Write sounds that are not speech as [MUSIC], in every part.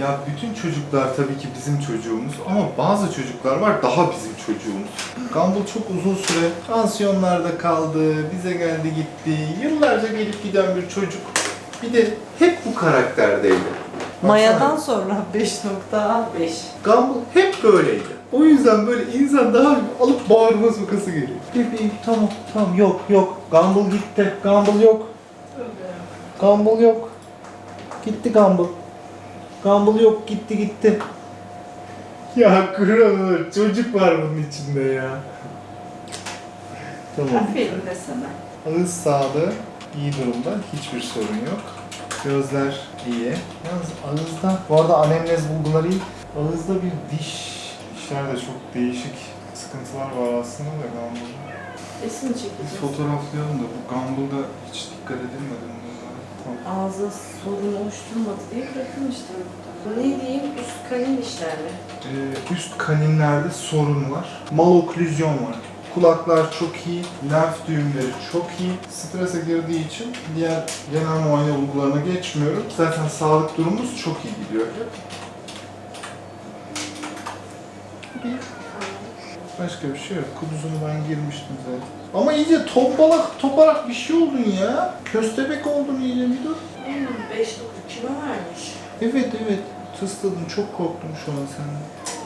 Ya bütün çocuklar tabii ki bizim çocuğumuz ama bazı çocuklar var daha bizim çocuğumuz. Gumball çok uzun süre pansiyonlarda kaldı, bize geldi gitti. Yıllarca gelip giden bir çocuk. Bir de hep bu karakterdeydi. Baksana, Maya'dan sonra [LAUGHS] 5.5. Gumball hep böyleydi. O yüzden böyle insan daha alıp bağırma sokası geliyor. Bebeğim tamam tamam yok yok. Gumball gitti. Gumball yok. Gumball yok. Gitti Gumball. Gumball yok gitti gitti. Ya kral çocuk var bunun içinde ya. Tamam. Aferin de sana. Ağız sağlığı iyi durumda. Hiçbir sorun yok. Gözler iyi. Yalnız ağızda, bu arada anemnez bulguları iyi. Ağızda bir diş, dişlerde çok değişik sıkıntılar var aslında da Gumball'da. Resim çekeceğiz. fotoğraflayalım da bu Gumball'da hiç dikkat edilmedi mi? Ağzı sorun oluşturmadı diye bırakılmıştır. Ne diyeyim? Üst kanin işler mi? Ee, üst kaninlerde sorun var. Maloklüzyon var. Kulaklar çok iyi, lenf düğümleri çok iyi. Strese girdiği için diğer genel muayene bulgularına geçmiyorum. Zaten sağlık durumumuz çok iyi gidiyor. Başka bir şey yok. Kuduzunu ben girmiştim zaten. Ama iyice topalak toparak bir şey oldun ya. Köstebek oldun iyice bir dur. Hmm, 5 kilo vermiş. Evet evet. Tısladım. Çok korktum şu an senden.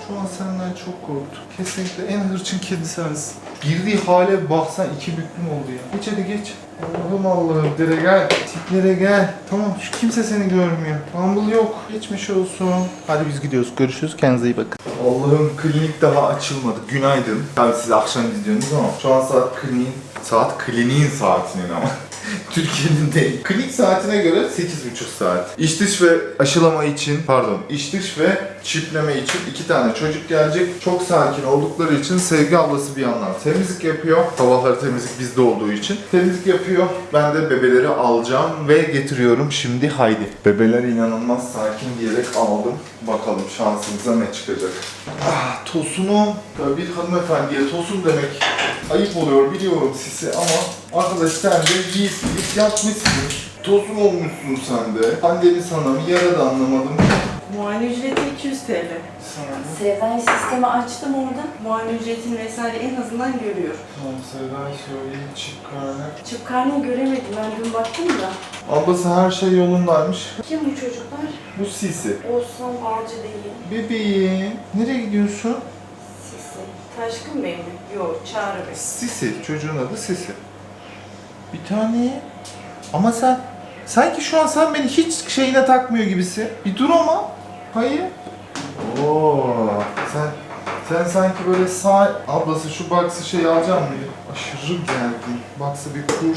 Şu an senden çok korktum. Kesinlikle en hırçın kedi sensin. Girdiği hale baksan iki büklüm oldu ya. Geç hadi geç. Allah'ım Allah'ım. Dere gel. Tiplere gel. Tamam şu kimse seni görmüyor. Bumble yok. Geçmiş olsun. Hadi biz gidiyoruz. Görüşürüz. Kendinize iyi bakın. Allah'ım klinik daha açılmadı. Günaydın. Tabii siz akşam izliyorsunuz ama şu an saat kliniğin saat kliniğin saatinin ama. [LAUGHS] Türkiye'nin değil. Klinik saatine göre 8,5 saat. İç dış ve aşılama için, pardon, iç dış ve çipleme için iki tane çocuk gelecek. Çok sakin oldukları için Sevgi ablası bir yandan temizlik yapıyor. Sabahları temizlik bizde olduğu için. Temizlik yapıyor. Ben de bebeleri alacağım ve getiriyorum şimdi haydi. Bebeler inanılmaz sakin diyerek aldım. Bakalım şansımıza ne çıkacak. Ah Tosun'um. Ya Bir hanımefendiye Tosun demek ayıp oluyor biliyorum sizi ama arkadaş sen de yiğit yiğit yapmışsın. Tosun olmuşsun sen de. Pandemi sana mı yaradı anlamadım. Muayene ücreti 200 TL. Sana mı? Sevda'yı sisteme açtım orada. Muayene ücretini vesaire en azından görüyor. Tamam Sevda'ya söyleyeyim çık karne. Çıp karneyi göremedim. Ben dün baktım da. Ablası her şey yolundaymış. Kim bu çocuklar? Bu Sisi. Olsam avcı değil. Bebeğim. Nereye gidiyorsun? Sisi. Taşkın Bey mi? Yok, Çağrı Bey. Sisi. Çocuğun adı Sisi. Bir tane. Ama sen sanki şu an sen beni hiç şeyine takmıyor gibisin. Bir dur ama. Hayır. Oo. Sen sen sanki böyle sağ ablası şu baksı şey alacağım mı? Aşırı gergin. Baksı bir kur.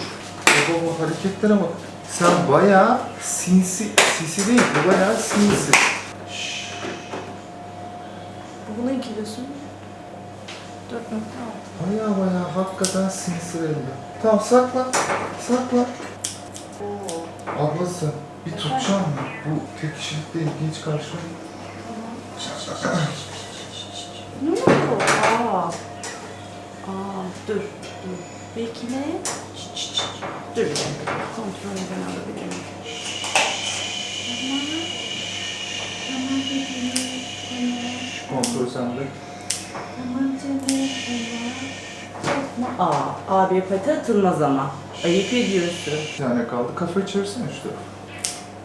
Baba hareketlere bak. Sen bayağı sinsi, sisi değil, bu bayağı sinsi. Şşş. Bu bunun kilosu 4.6. Bayağı bayağı hakikaten sinsi belli. Tamam sakla, sakla. Ablası bir tutacağım mı? Bu tek kişilik değil, geç karşıma. Ne oldu? Aa. Aa, dur. Dur. Bekle. Şşt, şşt, şşt. Dur. Kontrolü ben alabilirim. Tamam. Tamam. Tamam. Kontrol sende. Tamam canım. Yapma. Aa, abi pati atılmaz ama. Ayıp ediyorsun. Bir tane kaldı. Kafayı çevirsene işte.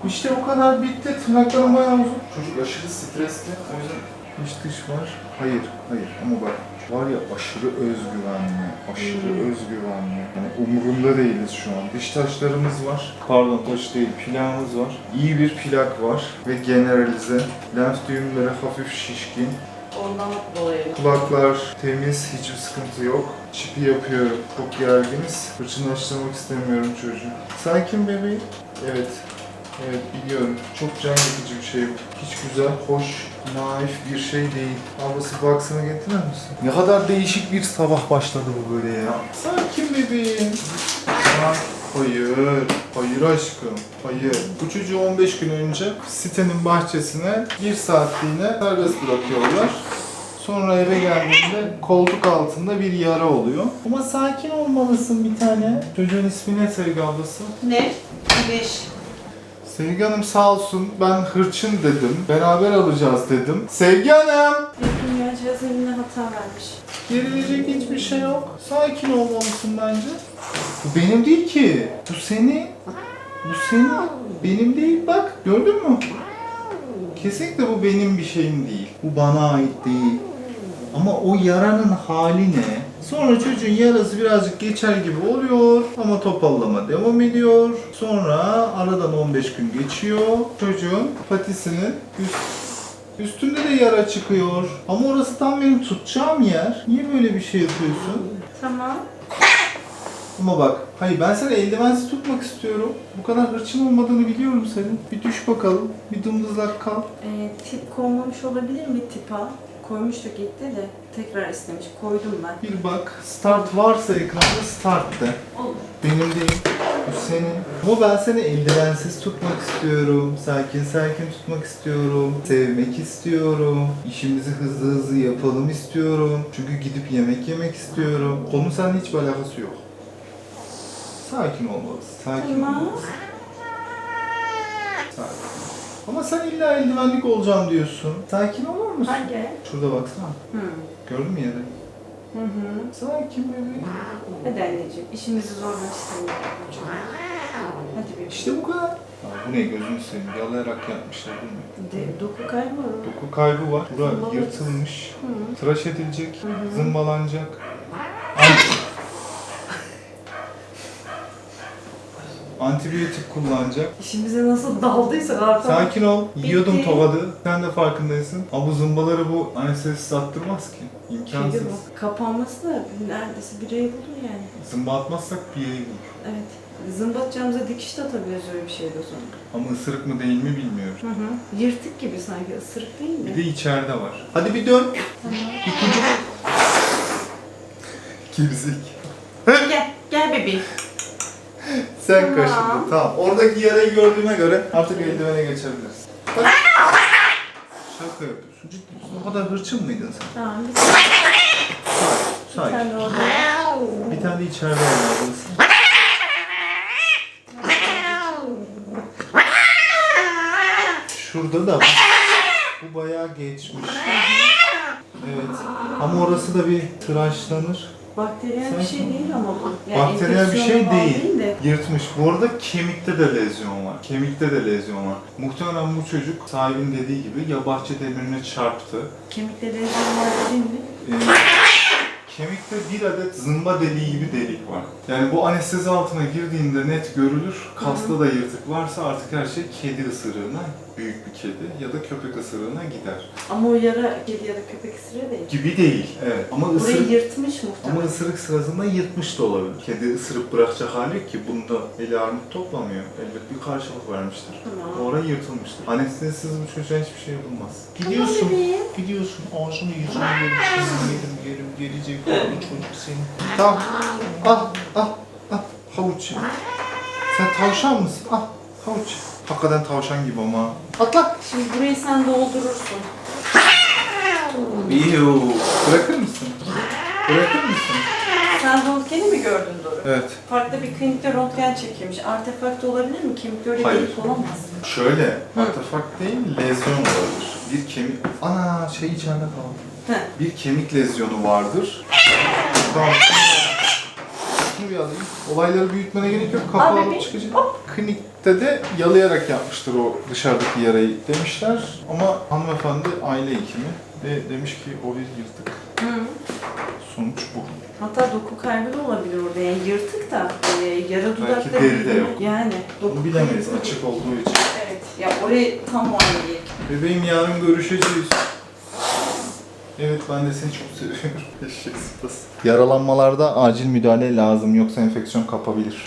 İşte o kadar bitti. Tırnaklarım bayağı uzun. Çocuk aşırı stresli. O yüzden iç dış var. Hayır, hayır. Ama bak var ya aşırı özgüvenli, aşırı Hmm. özgüvenli. Yani umurunda değiliz şu an. Diş taşlarımız var. Pardon taş değil, plağımız var. İyi bir plak var ve generalize. Lenf düğümleri hafif şişkin. Ondan dolayı. Kulaklar temiz, hiçbir sıkıntı yok. Çipi yapıyorum. Çok gerginiz. Fırçınlaştırmak istemiyorum çocuğu. Sakin bebeğim. Evet. Evet biliyorum. Çok can yakıcı bir şey bu. Hiç güzel, hoş, naif bir şey değil. Ablası baksana getirir misin? Ne kadar değişik bir sabah başladı bu böyle ya. Sakin bebeğim. Ha, Hayır, hayır aşkım, hayır. Bu çocuğu 15 gün önce sitenin bahçesine bir saatliğine serbest bırakıyorlar. Sonra eve geldiğinde koltuk altında bir yara oluyor. Ama sakin olmalısın bir tane. Çocuğun ismi ne sevgi ablası? Ne? Güneş. Sevgi Hanım sağ olsun ben hırçın dedim. Beraber alacağız dedim. Sevgi Hanım! Benim ya cihaz eline hata vermiş. Gerilecek hiçbir şey yok. Sakin olmalısın bence. Bu benim değil ki. Bu senin. Bu senin. Benim değil bak. Gördün mü? Kesinlikle bu benim bir şeyim değil. Bu bana ait değil. Ama o yaranın hali ne? Sonra çocuğun yarası birazcık geçer gibi oluyor ama topallama devam ediyor. Sonra aradan 15 gün geçiyor. Çocuğun patisinin üst Üstünde de yara çıkıyor. Ama orası tam benim tutacağım yer. Niye böyle bir şey yapıyorsun? Tamam. Ama bak, hayır ben seni eldivensiz tutmak istiyorum. Bu kadar hırçın olmadığını biliyorum senin. Bir düş bakalım, bir dımdızlak kal. Ee, tip konmamış olabilir mi tipa? Koymuştuk gitti de tekrar istemiş. Koydum ben. Bir bak, start varsa ekranda start de. Olur. Benim değil, bu senin. Ama ben seni eldivensiz tutmak istiyorum. Sakin sakin tutmak istiyorum. Sevmek istiyorum. İşimizi hızlı hızlı yapalım istiyorum. Çünkü gidip yemek yemek istiyorum. Konu seninle hiçbir alakası yok. Sakin olmalısın. Sakin Tamam. olmalısın. Sakin. Ama sen illa eldivenlik olacağım diyorsun. Sakin olur musun? Hangi? Şurada baksana. Hı. Gördün mü yeri? Hı hı. Sakin bebeğim. Hadi anneciğim. işimizi zorla istemiyorum. Hadi bir İşte bu kadar. Ya bu ne gözünü seveyim. Yalayarak yapmışlar değil mi? De, doku kaybı var. Doku kaybı var. Bura Zımbalı. yırtılmış. Hı. Tıraş edilecek. Hı hı. Zımbalanacak. Antibiyotik kullanacak. İşimize nasıl daldıysak artık. Sakin ol. Yiyordum Bitti. tokadı. Sen de farkındaysın. Ama bu zımbaları bu anestezisiz attırmaz ki. İmkansız. Kedi bu. Kapanması da neredeyse bir ay bulur yani. Zımba atmazsak bir yeri bulur. Evet. Zımbatacağımıza dikiş de atabiliriz öyle bir şeyde o zaman. Ama ısırık mı değil mi bilmiyorum. Hı hı. Yırtık gibi sanki ısırık değil mi? Bir de içeride var. Hadi bir dön. Tamam. Bir kucuk. Gerizek. Gel, gel bebeğim. Sen kaşındın. Tamam. Oradaki yarayı gördüğüme göre artık eldivene geçebiliriz. Bak. Şaka yapıyorsun. Ciddi misin? O kadar hırçın mıydın sen? Tamam, bir tane, bir Sakin. tane orada. Bir tane de içeride olmalısın. Şurada da. Bu bayağı geçmiş. Evet. Ama orası da bir tıraşlanır. Bakteriyel bir şey değil ama bu. Bakteriyel bir şey enfeksiyona bağlı değil. Yırtmış. Bu arada kemikte de lezyon var. Kemikte de lezyon var. Muhtemelen bu çocuk sahibin dediği gibi ya bahçe demirine çarptı. Kemikte lezyon var değil mi? Ee, kemikte bir adet zımba deliği gibi delik var. Yani bu anestezi altına girdiğinde net görülür. Kasta da yırtık varsa artık her şey kedi ısırığına, büyük bir kedi ya da köpek ısırığına gider. Ama o yara kedi ya da köpek ısırığı değil. Gibi değil, evet. Ama Burayı ısırık, yırtmış ama muhtemelen. ısırık sırasında yırtmış da olabilir. Kedi ısırıp bırakacak hali yok ki bunda eli armut toplamıyor. Elbet bir karşılık vermiştir. Tamam. Orayı yırtılmıştır. Anestezisiz bu çocuğa hiçbir şey yapılmaz. Tamam bebeğim. Gidiyorsun ağzını yüzünü yerim, yerim, yerim, gelecek. Tamam, al, al, al, havuç. Sen tavşan mısın? Al, havuç. Hakikaten tavşan gibi ama. Atla. Şimdi burayı sen doldurursun. Yuh. Bırakır mısın? Bırakır mısın? Sen röntgeni mi gördün Doru? Evet. Farklı bir klinikte röntgen çekilmiş. Artefakt olabilir mi? Kemikte öyle Hayır. delik olamaz. Şöyle, artefakt değil, lezyon olabilir. Bir kemik... Ana şey içeride kaldı. Bir kemik lezyonu vardır. Tamam. Şunu bir alayım. Olayları büyütmene gerek yok. Kapağı alıp çıkacak. Klinikte de yalayarak yapmıştır o dışarıdaki yarayı demişler. Ama hanımefendi aile hekimi ve demiş ki o bir yırtık. Hı. Sonuç bu. Hatta doku kaybı da olabilir orada. Yani yırtık da e, yara dudakta deri de yok. Yani doku Bunu bilemeyiz açık olduğu için. Evet. Ya orayı tam muayene değil. Bebeğim yarın görüşeceğiz. Evet ben de seni çok seviyorum. [LAUGHS] Yaralanmalarda acil müdahale lazım yoksa enfeksiyon kapabilir.